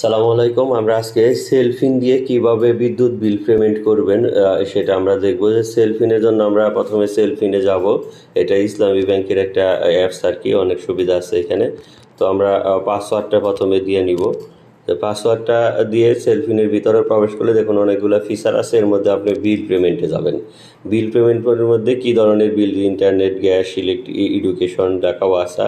সালামু আলাইকুম। আমরা আজকে সেলফিন দিয়ে কীভাবে বিদ্যুৎ বিল পেমেন্ট করবেন সেটা আমরা দেখব। যে সেলফিনের জন্য আমরা প্রথমে সেলফিনে যাব। এটা ইসলামী ব্যাংকের একটা অ্যাপস আর কি, অনেক সুবিধা আছে এখানে। তো আমরা পাসওয়ার্ডটা প্রথমে দিয়ে নিব। পাসওয়ার্ডটা দিয়ে সেলফিনের ভিতরে প্রবেশ করলে দেখুন অনেকগুলো ফিচার আছে, এর মধ্যে আপনি বিল পেমেন্টে যাবেন। বিল পেমেন্টের মধ্যে কী ধরনের bill? Internet, gas electric education, টাকা ওয়াসা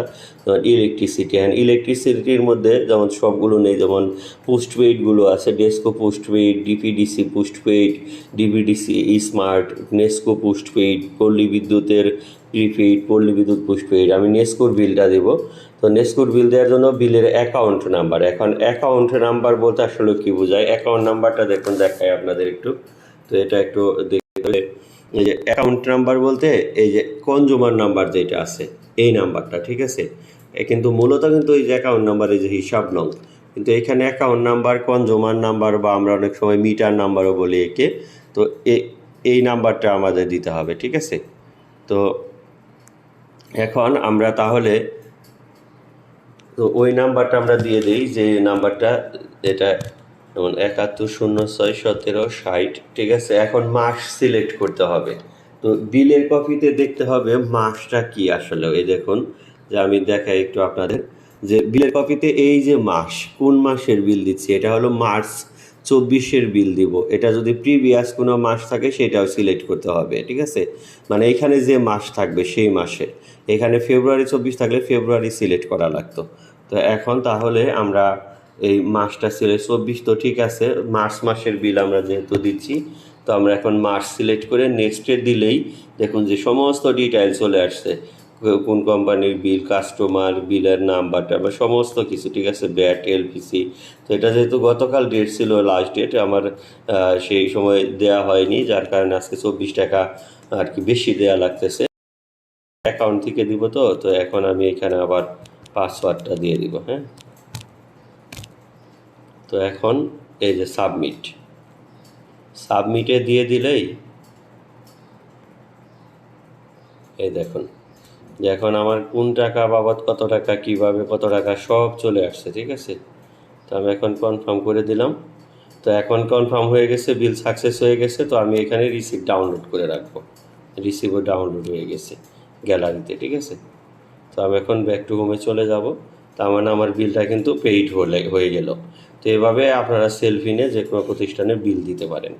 ইলেকট্রিসিটি অ্যান্ড ইলেকট্রিসিটির মধ্যে যেমন সবগুলো নেই, যেমন পোস্টপেইডগুলো আছে, DESCO postpaid DPDC postpaid DPDC smart, NESCO postpaid পল্লী বিদ্যুতের প্রিপেইড, পল্লী বিদ্যুৎ পোস্টপেইড আমি নেস্কোর বিলটা দেবো। তো নেস্কোর বিল দেওয়ার জন্য বিলের অ্যাকাউন্ট নাম্বার। এখন অ্যাকাউন্ট নাম্বার বলতে আসলে কী বোঝায়? অ্যাকাউন্ট নাম্বারটা দেখুন দেখায় আপনাদের একটু। তো এটা একটু দেখতে এই যে অ্যাকাউন্ট নাম্বার বলতে এই যে কনজুমার নাম্বার যেটা আছে, এই নাম্বারটা ঠিক আছে? কিন্তু মূলত কিন্তু এই যে অ্যাকাউন্ট নাম্বার এই যে হিসাব নং। কিন্তু এখানে অ্যাকাউন্ট নাম্বার কনজুমার নাম্বার বা আমরা অনেক সময় মিটার নাম্বারও বলি একে। তো এই নাম্বারটা আমাদের দিতে হবে, ঠিক আছে? তো এখন আমরা তাহলে তো ওই নাম্বারটা আমরা দিয়ে দিই যে নাম্বারটা এটা যেমন একাত্তর শূন্য ছয় সতেরো ষাট, ঠিক আছে? এখন মাস সিলেক্ট করতে হবে। তো বিলের কপিতে দেখতে হবে মাসটা কি আসলে। এই দেখুন, যে আমি দেখাই একটু আপনাদের। যে বিলের কপিতে এই যে মাস, কোন মাসের বিল দিচ্ছি? এটা হলো মার্চ চব্বিশের বিল দিব। এটা যদি প্রিভিয়াস কোনো মাস থাকে, সেটাও সিলেক্ট করতে হবে, ঠিক আছে? মানে এখানে যে মাস থাকবে, সেই মাসে। এখানে ফেব্রুয়ারি চব্বিশ থাকলে ফেব্রুয়ারি সিলেক্ট করা লাগতো। তো এখন তাহলে আমরা এই মাসটা সিলেক্ট, চব্বিশ তো ঠিক আছে, মার্চ মাসের বিল আমরা যেহেতু দিচ্ছি, তো আমরা এখন মার্চ সিলেক্ট করে নেক্সটে দিলেই দেখুন যে সমস্ত ডিটেইল চলে আসছে। কোন কোম্পানির বিল কাস্টমার বিলের নাম্বারটা বা সমস্ত কিছু, ঠিক আছে? ব্যাট এলপিসি তো এটা যেহেতু গতকাল ডেট ছিল লাস্ট ডেট আমার সেই সময় দেয়া হয়নি, যার কারণে আজকে চব্বিশ টাকা আর কি বেশি দেয়া লাগতেছে। অ্যাকাউন্ট থেকে দিব তো তো এখন আমি এখানে আবার পাসওয়ার্ডটা দিয়ে দিব হ্যাঁ? তো এখন এই যে সাবমিট সাবমিটে দিয়ে দিলেই এই দেখুন, যে এখন আমার কোন টাকা বাবদ কত টাকা, কীভাবে কত টাকা, সব চলে আসছে, ঠিক আছে? তো আমি এখন কনফার্ম করে দিলাম। তো এখন কনফার্ম হয়ে গেছে বিল সাকসেস হয়ে গেছে, তো আমি এখানে রিসিপ্ট ডাউনলোড করে রাখব। রিসিপ্টও ডাউনলোড হয়ে গেছে গ্যালারিতে, ঠিক আছে? তো আমি এখন ব্যাক টু হোমে চলে যাব। তার মানে আমার বিলটা কিন্তু পেইড হলে, হয়ে গেল। তো এভাবে আপনারা সেলফি নিয়ে যে কোনো প্রতিষ্ঠানে বিল দিতে পারেন।